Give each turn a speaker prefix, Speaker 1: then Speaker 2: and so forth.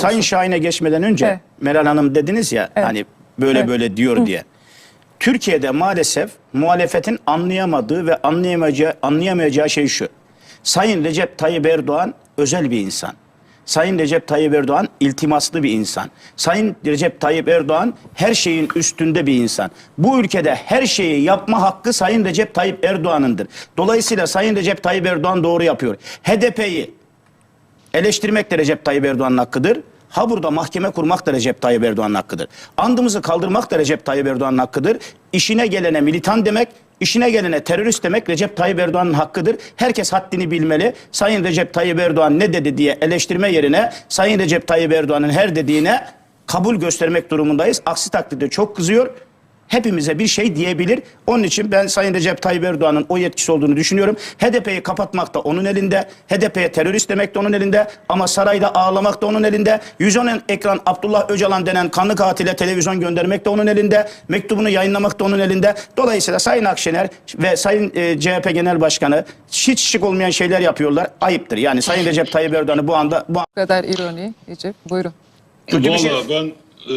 Speaker 1: Sayın Şahin'e geçmeden önce
Speaker 2: Evet.
Speaker 1: Meral Hanım dediniz ya
Speaker 2: Evet.
Speaker 1: hani böyle
Speaker 2: Evet.
Speaker 1: böyle diyor diye. Türkiye'de maalesef muhalefetin anlayamadığı ve anlayamayacağı, anlayamayacağı şey şu. Sayın Recep Tayyip Erdoğan özel bir insan. Sayın Recep Tayyip Erdoğan iltimaslı bir insan. Sayın Recep Tayyip Erdoğan her şeyin üstünde bir insan. Bu ülkede her şeyi yapma hakkı Sayın Recep Tayyip Erdoğan'ındır. Dolayısıyla Sayın Recep Tayyip Erdoğan doğru yapıyor. HDP'yi eleştirmek de Recep Tayyip Erdoğan'ın hakkıdır. Ha burada mahkeme kurmak da Recep Tayyip Erdoğan'ın hakkıdır. Andımızı kaldırmak da Recep Tayyip Erdoğan'ın hakkıdır. İşine gelene militan demek, işine gelene terörist demek Recep Tayyip Erdoğan'ın hakkıdır. Herkes haddini bilmeli. Sayın Recep Tayyip Erdoğan ne dedi diye eleştirme yerine Sayın Recep Tayyip Erdoğan'ın her dediğine kabul göstermek durumundayız. Aksi takdirde çok kızıyor hepimize bir şey diyebilir. Onun için ben Sayın Recep Tayyip Erdoğan'ın o yetkisi olduğunu düşünüyorum. HDP'yi kapatmak da onun elinde. HDP'ye terörist demek de onun elinde. Ama sarayda ağlamak da onun elinde. 110 ekran Abdullah Öcalan denen kanlı katile televizyon göndermek de onun elinde. Mektubunu yayınlamak da onun elinde. Dolayısıyla Sayın Akşener ve Sayın e, CHP Genel Başkanı hiç şık olmayan şeyler yapıyorlar. Ayıptır. Yani Sayın Recep Tayyip Erdoğan'ı bu anda bu
Speaker 2: Bu kadar ironi. Recep buyurun.
Speaker 1: kötü bir şey
Speaker 3: ben e,